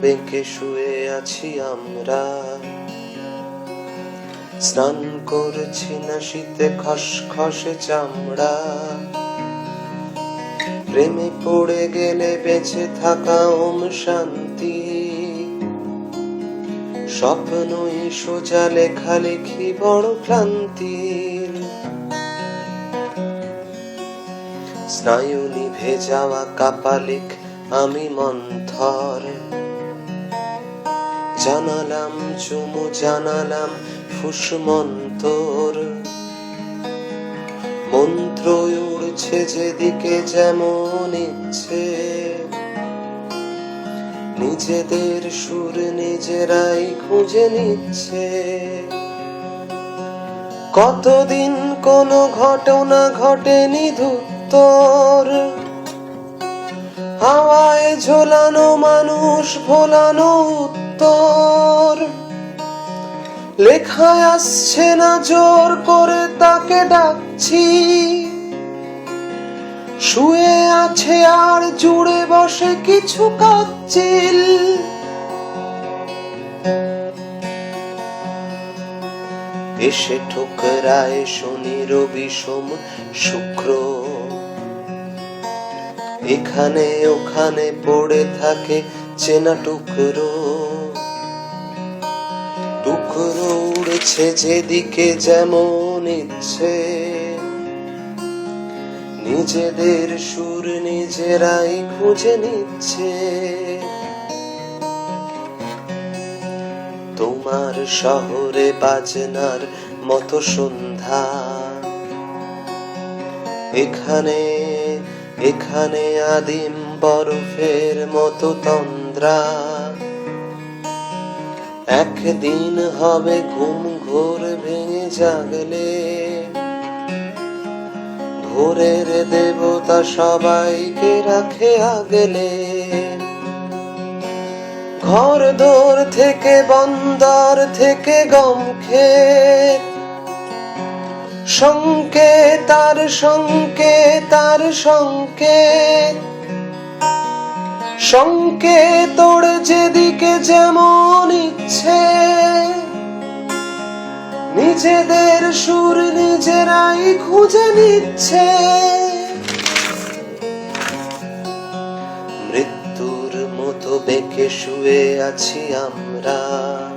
বেঁকে শুয়ে আছি আমরা। স্নান করছি না শীতে খসখসে চামড়া। প্রেমে পড়ে গেলে বেঁচে থাকা ওম শান্তি। স্বপ্নই সোজা লেখালেখি বড় ক্লান্তির। স্নায়ু নিভে যাওয়া কাপালিক আমি মন্থর। জানালাম, চুমু জানালাম, ফুসমন্তর। মন্ত্র উড়ছে যেদিকে যেমন ইচ্ছে। নিজেদের সুর নিজেরাই খুঁজে নিচ্ছে। কতদিন কোনো ঘটনা ঘটেনি ধুত্তর। ঝোলানো মানুষ ভোলানো উত্তর। লেখায় আসছে না জোর করে তাকে ডাকছি। শুয়ে আছে আর জুড়ে বসে কিছু কাচ্ছিল এসে ঠোকরায় শনি রবি সোম শুক্র এখানে ওখানে পড়ে থাকে চেনা টুকরো। টুকরো উড়ছে যেদিকে যেমন ইচ্ছে। নিজেদের সুর নিজেরাই খুঁজে নিচ্ছে। তোমার শহরে বাজনার মতো সন্ধ্যা। এখানে এখানে আদিম বরফের মতো তন্দ্রা। একদিন হবে ঘুম ঘোর ভেঙে জাগলে। ভোরের দেবতা সবাইকে রাখে আগলে। ঘর দোর থেকে বন্দর থেকে গম ক্ষেত। সংকেত, তার সংকেত সংকেত। ওড়ে যেদিকে যেমন ইচ্ছে। নিজেদের সুর নিজেরাই খুঁজে নিচ্ছে। মৃত্যুর মতো বেঁকে শুয়ে আছি আমরা।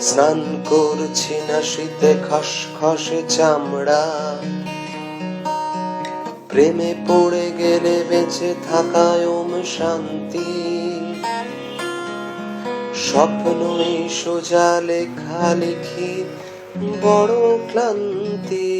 স্নান করছি না শীতে খসখসে চামড়া। প্রেমে পড়ে গেলে বেঁচে থাকায় ওম শান্তি। স্বপ্নই সোজা লেখা লেখি বড় ক্লান্তি।